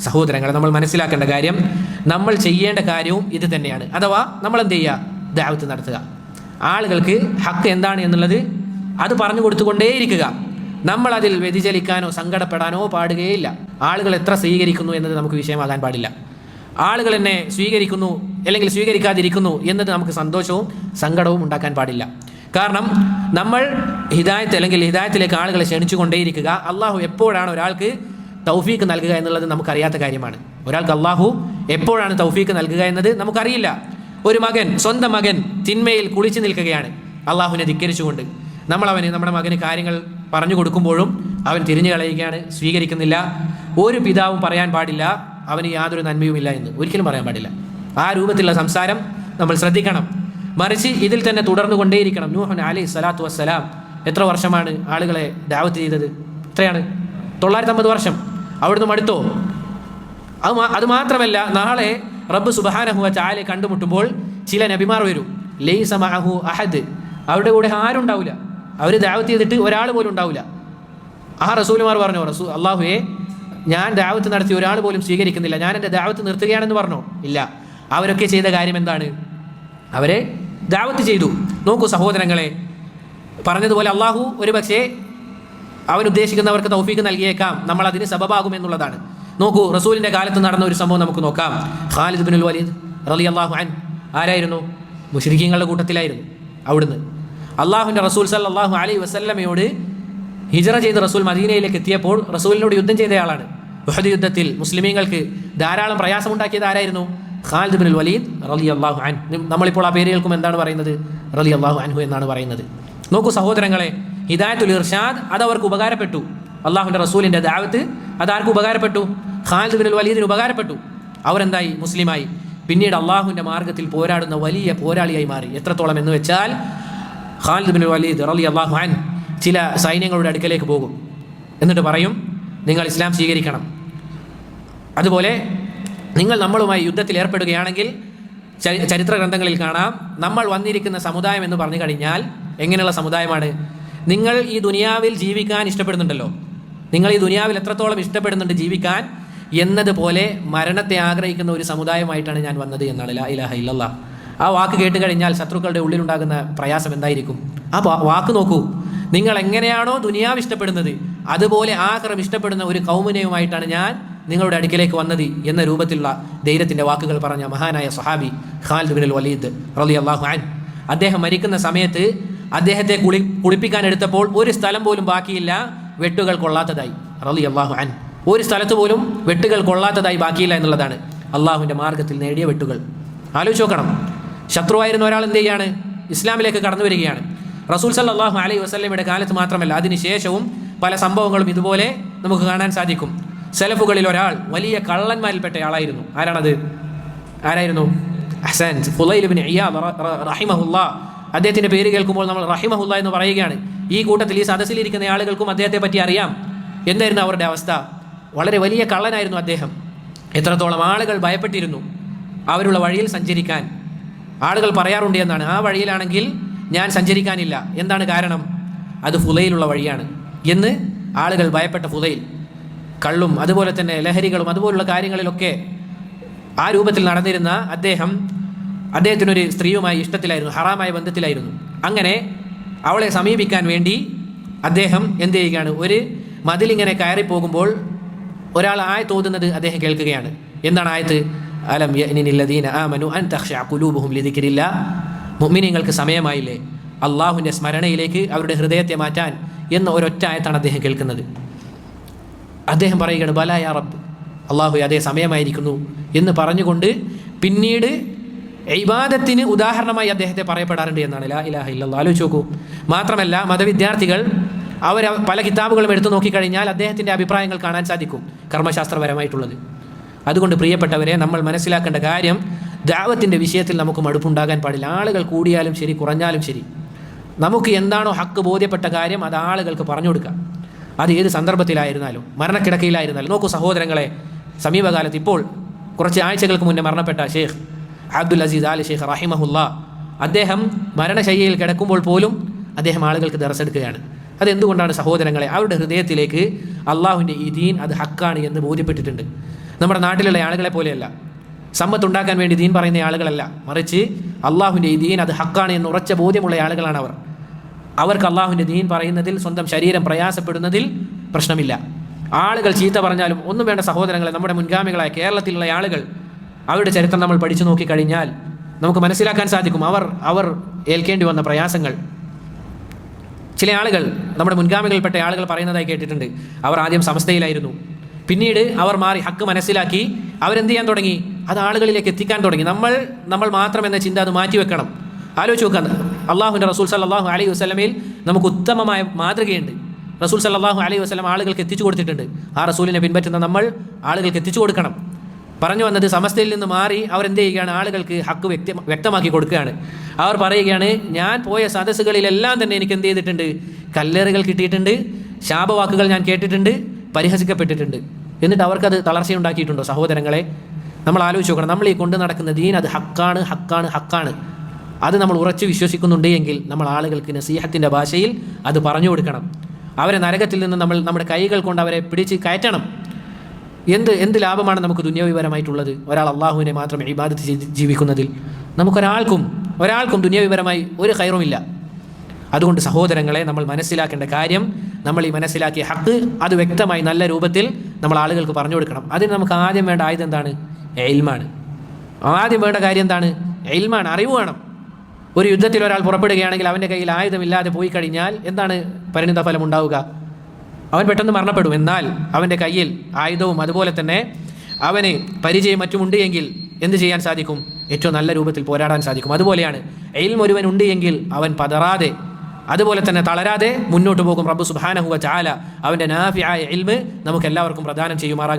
സഹോദരങ്ങളെ നമ്മൾ മനസ്സിലാക്കേണ്ട കാര്യം നമ്മൾ ചെയ്യേണ്ട കാര്യവും ഇത് തന്നെയാണ്. അഥവാ നമ്മൾ എന്ത് ചെയ്യുക? ദാവത്ത് നടത്തുക. ആളുകൾക്ക് ഹക്ക് എന്താണ് എന്നുള്ളത് അത് പറഞ്ഞു കൊടുത്തുകൊണ്ടേയിരിക്കുക. നമ്മൾ അതിൽ വ്യതിചലിക്കാനോ സങ്കടപ്പെടാനോ പാടുകയില്ല. ആളുകൾ എത്ര സ്വീകരിക്കുന്നു എന്നത് നമുക്ക് വിഷയമാകാൻ പാടില്ല. ആളുകൾ എന്നെ സ്വീകരിക്കുന്നു അല്ലെങ്കിൽ സ്വീകരിക്കാതിരിക്കുന്നു എന്നത് നമുക്ക് സന്തോഷവും സങ്കടവും ഉണ്ടാക്കാൻ പാടില്ല. കാരണം നമ്മൾ ഹിദായത്ത് അല്ലെങ്കിൽ ഹിദായത്തിലേക്ക് ആളുകളെ ക്ഷണിച്ചുകൊണ്ടേയിരിക്കുക. അള്ളാഹു എപ്പോഴാണ് ഒരാൾക്ക് തൗഫീക്ക് നൽകുക എന്നുള്ളത് നമുക്കറിയാത്ത കാര്യമാണ്. ഒരാൾക്ക് അള്ളാഹു എപ്പോഴാണ് തൗഫീക്ക് നൽകുക എന്നത് നമുക്കറിയില്ല. ഒരു മകൻ സ്വന്തം മകൻ തിന്മയിൽ കുളിച്ചു നിൽക്കുകയാണ്. അള്ളാഹുവിനെ ധിക്കരിച്ചുകൊണ്ട് നമ്മൾ അവന് നമ്മുടെ മകന് കാര്യങ്ങൾ പറഞ്ഞു കൊടുക്കുമ്പോഴും അവൻ തിരിഞ്ഞു കളയുകയാണ് സ്വീകരിക്കുന്നില്ല. ഒരു പിതാവും പറയാൻ പാടില്ല. അവന് യാതൊരു നന്മയുമില്ല എന്ന് ഒരിക്കലും പറയാൻ പാടില്ല. ആ രൂപത്തിലുള്ള സംസാരം നമ്മൾ ശ്രദ്ധിക്കണം. മറിച്ച് ഇതിൽ തന്നെ തുടർന്നു കൊണ്ടേയിരിക്കണം. നൂഹൻ അലി സലാത്തു വസ്സലാം എത്ര വർഷമാണ് ആളുകളെ ദാവത്ത് ചെയ്തത്? എത്രയാണ്? തൊള്ളായിരത്തി അമ്പത് വർഷം. അവിടുന്ന് മടുത്തോ? അത് അത് മാത്രമല്ല നാളെ റബ്ബ് സുബഹാനഹു ചാലെ കണ്ടുമുട്ടുമ്പോൾ ചില നബിമാർ വരും. ലെയ് സമാഹു അഹദ്. അവരുടെ കൂടെ ആരും ഉണ്ടാവില്ല അവർ ദാവത്ത് ചെയ്തിട്ട് ഒരാൾ പോലും ഉണ്ടാവില്ല ആ റസൂലുമാർ പറഞ്ഞു റസൂ അള്ളാഹുവേ ഞാൻ ദാവത്ത് നടത്തി ഒരാൾ പോലും സ്വീകരിക്കുന്നില്ല. ഞാൻ എന്റെ ദാവത്ത് നിർത്തുകയാണെന്ന് പറഞ്ഞോ? ഇല്ല. അവരൊക്കെ ചെയ്ത കാര്യം എന്താണ്? അവരെ ദാവത്ത് ചെയ്തു. നോക്കൂ സഹോദരങ്ങളെ പറഞ്ഞതുപോലെ അള്ളാഹു ഒരു പക്ഷേ അവൻ ഉദ്ദേശിക്കുന്നവർക്ക് തൗഫീക്ക് നൽകിയേക്കാം. നമ്മൾ അതിന് സബബാകും എന്നുള്ളതാണ്. നോക്കൂ റസൂലിന്റെ കാലത്ത് നടന്ന ഒരു സംഭവം നമുക്ക് നോക്കാം. ഖാലിദ് ബിനുൽ വലീദ് റലി അള്ളാഹു അൻ ആരായിരുന്നു? മുഷ്രിഖീങ്ങളുടെ കൂട്ടത്തിലായിരുന്നു അവിടുന്ന്. അള്ളാഹുവിന്റെ റസൂൽ സല്ലാഹു അലൈ വസല്ലമയോട് ഹിജറ ചെയ്ത് റസൂൽ മദീനയിലേക്ക് എത്തിയപ്പോൾ റസൂലിനോട് യുദ്ധം ചെയ്തയാളാണ് ബഹദ് യുദ്ധത്തിൽ മുസ്ലിമീങ്ങൾക്ക് ധാരാളം പ്രയാസമുണ്ടാക്കിയത് ആരായിരുന്നു? ഖാലിദ് ബിൻ വലീദ് റലി അള്ളാഹു അൻ നമ്മളിപ്പോൾ ആ പേര് കേൾക്കും എന്താണ് പറയുന്നത്? റലി അള്ളാഹു അൻഹു എന്നാണ് പറയുന്നത്. നോക്കൂ സഹോദരങ്ങളെ ഹിദായത്തുൽ ഇർഷാദ് അത് അവർക്ക് ഉപകാരപ്പെട്ടു. അള്ളാഹുവിന്റെ റസൂലിന്റെ ദാവത്ത് അത് ഉപകാരപ്പെട്ടു? Khalid bin വലീദിന് ഉപകാരപ്പെട്ടു. അവരെന്തായി? മുസ്ലിമായി. പിന്നീട് അള്ളാഹുവിന്റെ മാർഗത്തിൽ പോരാടുന്ന വലിയ പോരാളിയായി മാറി. എത്രത്തോളം എന്ന് വെച്ചാൽ ഖാലിദ് ബിൻ വലീദ് റലി അള്ളാഹു അൻ ചില സൈന്യങ്ങളുടെ അടുക്കലേക്ക് പോകും. എന്നിട്ട് പറയും നിങ്ങൾ ഇസ്ലാം സ്വീകരിക്കണം. അതുപോലെ നിങ്ങൾ നമ്മളുമായി യുദ്ധത്തിൽ ഏർപ്പെടുകയാണെങ്കിൽ ചരിത്ര ഗ്രന്ഥങ്ങളിൽ കാണാം നമ്മൾ വന്നിരിക്കുന്ന സമുദായം എന്ന് പറഞ്ഞു കഴിഞ്ഞാൽ എങ്ങനെയുള്ള സമുദായമാണ്? നിങ്ങൾ ഈ ദുനിയാവിൽ ജീവിക്കാൻ ഇഷ്ടപ്പെടുന്നുണ്ടല്ലോ. നിങ്ങൾ ഈ ദുനിയാവിൽ എത്രത്തോളം ഇഷ്ടപ്പെടുന്നുണ്ട് ജീവിക്കാൻ എന്നതുപോലെ മരണത്തെ ആഗ്രഹിക്കുന്ന ഒരു സമുദായമായിട്ടാണ് ഞാൻ വന്നത് എന്നാണ് ലാ ഇലാഹ ഇല്ലല്ല ആ വാക്ക് കേട്ട് കഴിഞ്ഞാൽ ശത്രുക്കളുടെ ഉള്ളിലുണ്ടാകുന്ന പ്രയാസം എന്തായിരിക്കും? ആ വാക്ക് നോക്കൂ. നിങ്ങൾ എങ്ങനെയാണോ ദുനിയാവ് ഇഷ്ടപ്പെടുന്നത് അതുപോലെ ആഗ്രഹം ഇഷ്ടപ്പെടുന്ന ഒരു കൗമുനയുമായിട്ടാണ് ഞാൻ നിങ്ങളുടെ അടുക്കിലേക്ക് വന്നത് എന്ന രൂപത്തിലുള്ള ധൈര്യത്തിന്റെ വാക്കുകൾ പറഞ്ഞ മഹാനായ സഹാബി ഖാലിദ് ബിൻ വലീദ് റലി അള്ളാഹു അദ്ദേഹം മരിക്കുന്ന സമയത്ത് അദ്ദേഹത്തെ കുളി കുളിപ്പിക്കാൻ എടുത്തപ്പോൾ ഒരു സ്ഥലം പോലും ബാക്കിയില്ല വെട്ടുകൾ കൊള്ളാത്തതായി. റലി അള്ളാഹു അൻ ഒരു സ്ഥലത്ത് പോലും വെട്ടുകൾ കൊള്ളാത്തതായി ബാക്കിയില്ല എന്നുള്ളതാണ് അള്ളാഹുവിന്റെ മാർഗത്തിൽ നേടിയ വെട്ടുകൾ. ആലോചിച്ച് നോക്കണം. ശത്രുവായിരുന്ന ഒരാൾ എന്ത് ചെയ്യാണ്? ഇസ്ലാമിലേക്ക് കടന്നു വരികയാണ്. റസൂൽ സല്ലാഹു അലൈഹി വസ്ലമയുടെ കാലത്ത് മാത്രമല്ല അതിനുശേഷവും പല സംഭവങ്ങളും ഇതുപോലെ നമുക്ക് കാണാൻ സാധിക്കും. സെലഫുകളിൽ ഒരാൾ വലിയ കള്ളന്മാരിൽപ്പെട്ട ആളായിരുന്നു. ആരാണത്? ആരായിരുന്നു? ഹസൻ ഫുലൈലിബിൻ റഹിമഹുല്ല. അദ്ദേഹത്തിന്റെ പേര് കേൾക്കുമ്പോൾ നമ്മൾ റഹിമഹുല്ല എന്ന് പറയുകയാണ്. ഈ കൂട്ടത്തിൽ ഈ സദസ്സിലിരിക്കുന്ന ആളുകൾക്കും അദ്ദേഹത്തെ പറ്റി അറിയാം. എന്തായിരുന്നു അവരുടെ അവസ്ഥ? വളരെ വലിയ കള്ളനായിരുന്നു അദ്ദേഹം. എത്രത്തോളം ആളുകൾ ഭയപ്പെട്ടിരുന്നു അവരുള്ള വഴിയിൽ സഞ്ചരിക്കാൻ. ആളുകൾ പറയാറുണ്ട് എന്നാണ് ആ വഴിയിലാണെങ്കിൽ ഞാൻ സഞ്ചരിക്കാനില്ല. എന്താണ് കാരണം? അത് ഫുലയിലുള്ള വഴിയാണ്. എന്ന് ആളുകൾ ഭയപ്പെട്ട ഫുലയിൽ കള്ളും അതുപോലെ തന്നെ ലഹരികളും അതുപോലുള്ള കാര്യങ്ങളിലൊക്കെ ആ രൂപത്തിൽ നടന്നിരുന്ന അദ്ദേഹം അദ്ദേഹത്തിനൊരു സ്ത്രീയുമായി ഇഷ്ടത്തിലായിരുന്നു ഹറാമായ ബന്ധത്തിലായിരുന്നു. അങ്ങനെ അവളെ സമീപിക്കാൻ വേണ്ടി അദ്ദേഹം എന്ത് ചെയ്യുകയാണ്? ഒരു മതിലിങ്ങനെ കയറി പോകുമ്പോൾ ഒരാൾ ആയ തോന്നുന്നത് അദ്ദേഹം കേൾക്കുകയാണ്. എന്താണ് ആയത്ത്? അലം ആ ആമനു അൻ തഖ്ശഅ ഖുലൂബുഹും ലിദിക്രില്ലാ. മുഅ്മിനീങ്ങൾക്ക് സമയമായില്ലേ? അള്ളാഹുവിന്റെ സ്മരണയിലേക്ക് അവരുടെ ഹൃദയത്തെ മാറ്റാൻ എന്ന ഒരൊറ്റ ആയത്താണ് അദ്ദേഹം കേൾക്കുന്നത്. അദ്ദേഹം പറയുകയാണ് ബലായ റബ്ബ്. അള്ളാഹു അതേ സമയമായിരിക്കുന്നു എന്ന് പറഞ്ഞുകൊണ്ട് പിന്നീട് ഇബാദത്തിന് ഉദാഹരണമായി അദ്ദേഹത്തെ പറയപ്പെടാറുണ്ട് എന്നാണ്. ലാ ഇലാഹ ഇല്ലല്ലോ. ആലോചിച്ച് നോക്കൂ. മാത്രമല്ല മതവിദ്യാർത്ഥികൾ അവർ പല കിതാബുകളും എടുത്തു നോക്കിക്കഴിഞ്ഞാൽ അദ്ദേഹത്തിന്റെ അഭിപ്രായങ്ങൾ കാണാൻ സാധിക്കും. കർമ്മശാസ്ത്രപരമായിട്ടുള്ളത്. അതുകൊണ്ട് പ്രിയപ്പെട്ടവരെ നമ്മൾ മനസ്സിലാക്കേണ്ട കാര്യം ദാവത്തിന്റെ വിഷയത്തിൽ നമുക്ക് മടുപ്പുണ്ടാകാൻ പാടില്ല. ആളുകൾ കൂടിയാലും ശരി കുറഞ്ഞാലും ശരി. നമുക്ക് എന്താണോ ഹക്ക് ബോധ്യപ്പെട്ട കാര്യം അത് ആളുകൾക്ക് പറഞ്ഞു കൊടുക്കുക അത് ഏത് സന്ദർഭത്തിലായിരുന്നാലും മരണക്കിടക്കയിലായിരുന്നാലും. നോക്കൂ സഹോദരങ്ങളെ സമീപകാലത്ത് ഇപ്പോൾ കുറച്ച് ആഴ്ചകൾക്ക് മുന്നേ മരണപ്പെട്ട ഷെയ്ഖ് അബ്ദുൽ അസീസ് അലി ഷെയ്ഖ് റഹിമഹുല്ല. അദ്ദേഹം മരണശയ്യയിൽ കിടക്കുമ്പോൾ പോലും അദ്ദേഹം ആളുകൾക്ക് ദർശെടുക്കുകയാണ് അതെന്തുകൊണ്ടാണ് സഹോദരങ്ങളെ അവരുടെ ഹൃദയത്തിലേക്ക് അള്ളാഹുവിന്റെ ഈ ദീൻ അത് ഹക്കാണ് എന്ന് ബോധ്യപ്പെട്ടിട്ടുണ്ട്. നമ്മുടെ നാട്ടിലുള്ള ആളുകളെ പോലെയല്ല. സമ്പത്തുണ്ടാക്കാൻ വേണ്ടി ദീൻ പറയുന്ന ആളുകളല്ല. മറിച്ച് അള്ളാഹുവിന്റെ ഈ ദീൻ അത് ഹക്കാണ് എന്ന് ഉറച്ച ബോധ്യമുള്ള ആളുകളാണ് അവർ. അവർക്ക് അള്ളാഹുവിന്റെ ദീൻ പറയുന്നതിൽ സ്വന്തം ശരീരം പ്രയാസപ്പെടുന്നതിൽ പ്രശ്നമില്ല. ആളുകൾ ചീത്ത പറഞ്ഞാലും ഒന്നും വേണ്ട സഹോദരങ്ങളെ നമ്മുടെ മുൻഗാമികളായ കേരളത്തിലുള്ള ആളുകൾ അവരുടെ ചരിത്രം നമ്മൾ പഠിച്ചു നോക്കിക്കഴിഞ്ഞാൽ നമുക്ക് മനസ്സിലാക്കാൻ സാധിക്കും. അവർ അവർ ഏൽക്കേണ്ടി വന്ന പ്രയാസങ്ങൾ. ചില ആളുകൾ നമ്മുടെ മുൻഗാമികൾപ്പെട്ട ആളുകൾ പറയുന്നതായി കേട്ടിട്ടുണ്ട്. അവർ ആദ്യം സമസ്തയിലായിരുന്നു. പിന്നീട് അവർ മാറി ഹക്ക് മനസ്സിലാക്കി. അവരെന്ത് ചെയ്യാൻ തുടങ്ങി? അത് ആളുകളിലേക്ക് എത്തിക്കാൻ തുടങ്ങി. നമ്മൾ നമ്മൾ മാത്രം എന്ന ചിന്ത അത് മാറ്റിവെക്കണം ആലോചിച്ച് നോക്കാൻ അള്ളാഹുവിന്റെ റസൂൽ സല്ലാഹു അലൈഹി വസ്ലമയിൽ നമുക്ക് ഉത്തമമായ മാതൃകയുണ്ട്. റസൂൽ സല്ലാഹു അലൈഹി വസ്ലം ആളുകൾക്ക് എത്തിച്ചു കൊടുത്തിട്ടുണ്ട്. ആ റസൂലിനെ പിൻപറ്റുന്ന നമ്മൾ ആളുകൾക്ക് എത്തിച്ചു കൊടുക്കണം. പറഞ്ഞു വന്നത് സമസ്തയിൽ നിന്ന് മാറി അവരെന്ത് ചെയ്യുകയാണ്? ആളുകൾക്ക് ഹക്ക് വ്യക്തി വ്യക്തമാക്കി കൊടുക്കുകയാണ്. അവർ പറയുകയാണ് ഞാൻ പോയ സദസ്സുകളിലെല്ലാം തന്നെ എനിക്ക് എന്ത് ചെയ്തിട്ടുണ്ട്? കല്ലേറുകൾ കിട്ടിയിട്ടുണ്ട് ശാപവാക്കുകൾ ഞാൻ കേട്ടിട്ടുണ്ട് പരിഹസിക്കപ്പെട്ടിട്ടുണ്ട്. എന്നിട്ട് അവർക്കത് തളർച്ചയുണ്ടാക്കിയിട്ടുണ്ടോ സഹോദരങ്ങളെ? നമ്മൾ ആലോചിച്ച് നോക്കണം. നമ്മൾ ഈ കൊണ്ട് നടക്കുന്ന ദീൻ അത് ഹക്കാണ് ഹക്കാണ് ഹക്കാണ്. അത് നമ്മൾ ഉറച്ചു വിശ്വസിക്കുന്നുണ്ട് എങ്കിൽ നമ്മൾ ആളുകൾക്ക് നസീഹത്തിന്റെ ഭാഷയിൽ അത് പറഞ്ഞു കൊടുക്കണം. അവരെ നരകത്തിൽ നിന്ന് നമ്മൾ നമ്മുടെ കൈകൾ കൊണ്ട് അവരെ പിടിച്ച് കയറ്റണം. എന്ത് എന്ത് ലാഭമാണ് നമുക്ക് ദുന്യവിപരമായിട്ടുള്ളത്? ഒരാൾ അള്ളാഹുവിനെ മാത്രം ഇബാദത്ത് ചെയ്ത് ജീവിക്കുന്നതിൽ നമുക്കൊരാൾക്കും ഒരാൾക്കും ദുന്യവിപരമായി ഒരു കയറുമില്ല അതുകൊണ്ട് സഹോദരങ്ങളെ നമ്മൾ മനസ്സിലാക്കേണ്ട കാര്യം നമ്മൾ ഈ മനസ്സിലാക്കിയ ഹക്ക് അത് വ്യക്തമായി നല്ല രൂപത്തിൽ നമ്മൾ ആളുകൾക്ക് പറഞ്ഞു കൊടുക്കണം. അതിന് നമുക്ക് ആദ്യം വേണ്ട ആയുധം എന്താണ്? എയിൽമാണ് ആദ്യം വേണ്ട കാര്യം എന്താണ്? എയിൽമാണ് അറിവ് വേണം. ഒരു യുദ്ധത്തിൽ ഒരാൾ പുറപ്പെടുകയാണെങ്കിൽ അവന്റെ കയ്യിൽ ആയുധമില്ലാതെ പോയി കഴിഞ്ഞാൽ എന്താണ് പരിണിത ഫലം ഉണ്ടാവുക അവൻ പെട്ടെന്ന് മരണപ്പെടും. എന്നാൽ അവന്റെ കയ്യിൽ ആയുധവും അതുപോലെ തന്നെ അവന് പരിചയം മറ്റുമുണ്ട് എങ്കിൽ എന്ത് ചെയ്യാൻ സാധിക്കും? ഏറ്റവും നല്ല രൂപത്തിൽ പോരാടാൻ സാധിക്കും. അതുപോലെയാണ് എയിൽ ഒരുവൻ ഉണ്ട് എങ്കിൽ അവൻ പതറാതെ അതുപോലെ തന്നെ തളരാതെ മുന്നോട്ട് പോകും. റബ്ബു സുബാനഹുവ ചാല അവന്റെ നാഫിയായ എൽമ് നമുക്ക് എല്ലാവർക്കും പ്രദാനം ചെയ്യുമാറാകട്ടെ.